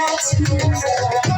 মায়ের কাছে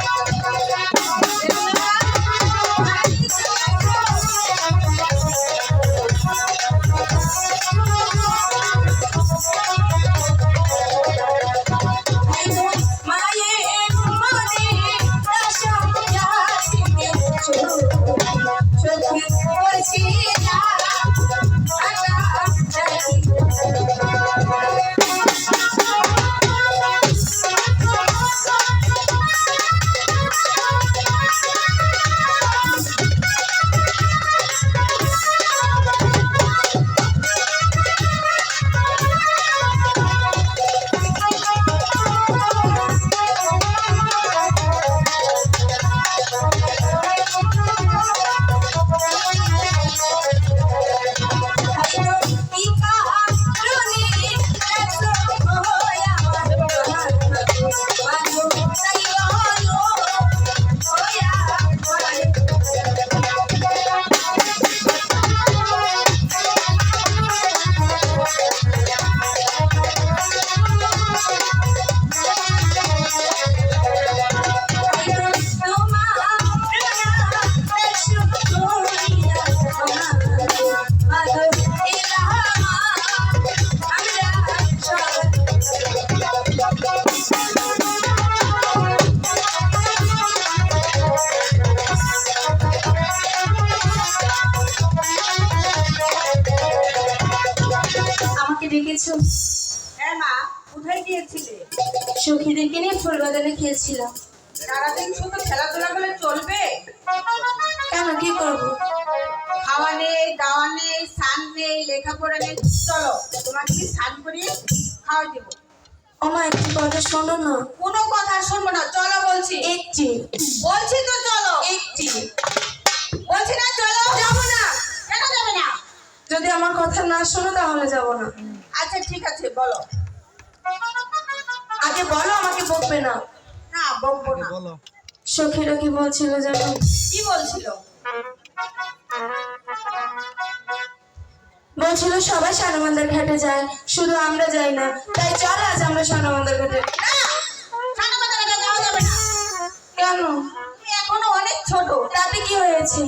সখী ডেকে নিয়ে ফুল বাগানে খেয়েছিলাম সারাদিন শুধু খেলাধুলা করলে চলবে? কেন কি করব? খাওয়া নেই দাওয়া নেই স্নান নেই লেখাপড়া নেই। চলো তোমাকে স্নান করিয়ে খাওয়া দেবো। ওমা একটু কথা শোনো না। কোনো কথা শুনব না চলো বলছি। একটি। বলছি তো চলো। একটি। বলছি না চলো। যাব না। কেন যাবে না? যদি আমার কথা না শোনো তাহলে যাব না। আচ্ছা ঠিক আছে বলো। আগে বলো আমাকে বকবে না। না বলব না। বলো। সখীরা কি বলছিল জানো কি বলছিল? বলছিল সবাই সানমান্দার ঘাটে যায় শুধু আমরা যাই না। তাই চল আজ আমরা সানমান্দার ঘাটে কেন? এখনও অনেক ছোট তাতে কি হয়েছে?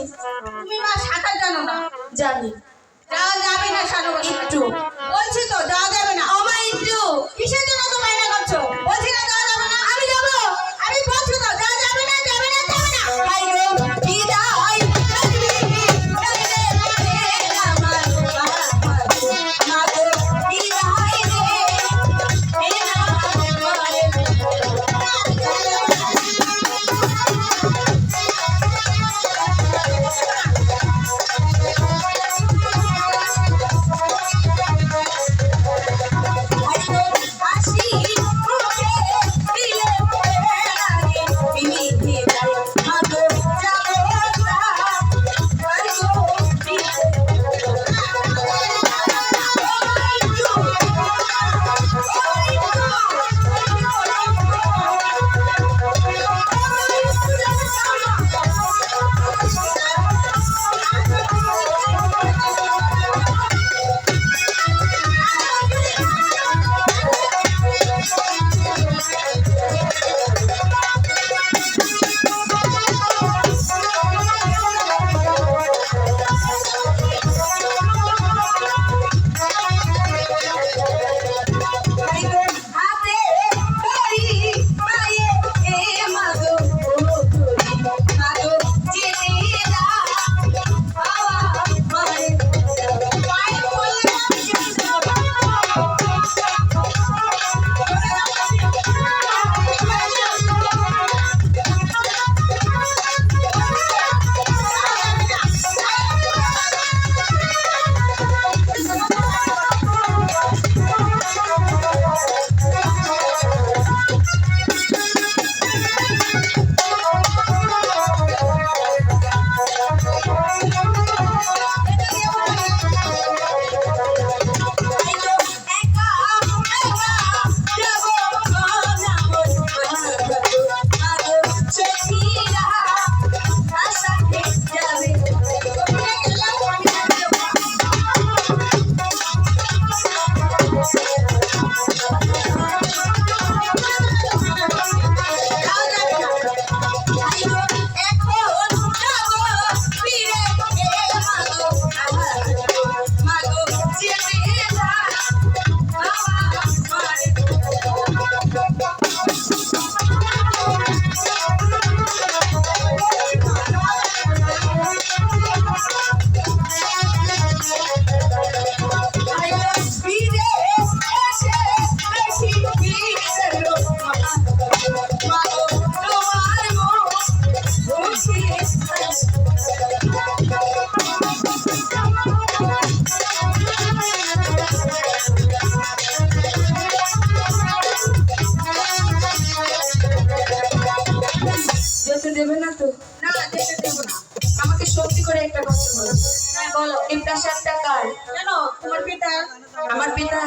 তুমি মা সাঁতার জানো না। জানি। যাওয়া যাবে না সানু একটু। বলছি তো যাওয়া যাবে না। আমার একটু। কিসের না তো? না যেতে দেবো না। আমাকে সত্যি করে একটা কথা বলো। হ্যাঁ বলো এই প্রাসাদটা কার? কেন তোমার পিতা। আমার পিতা?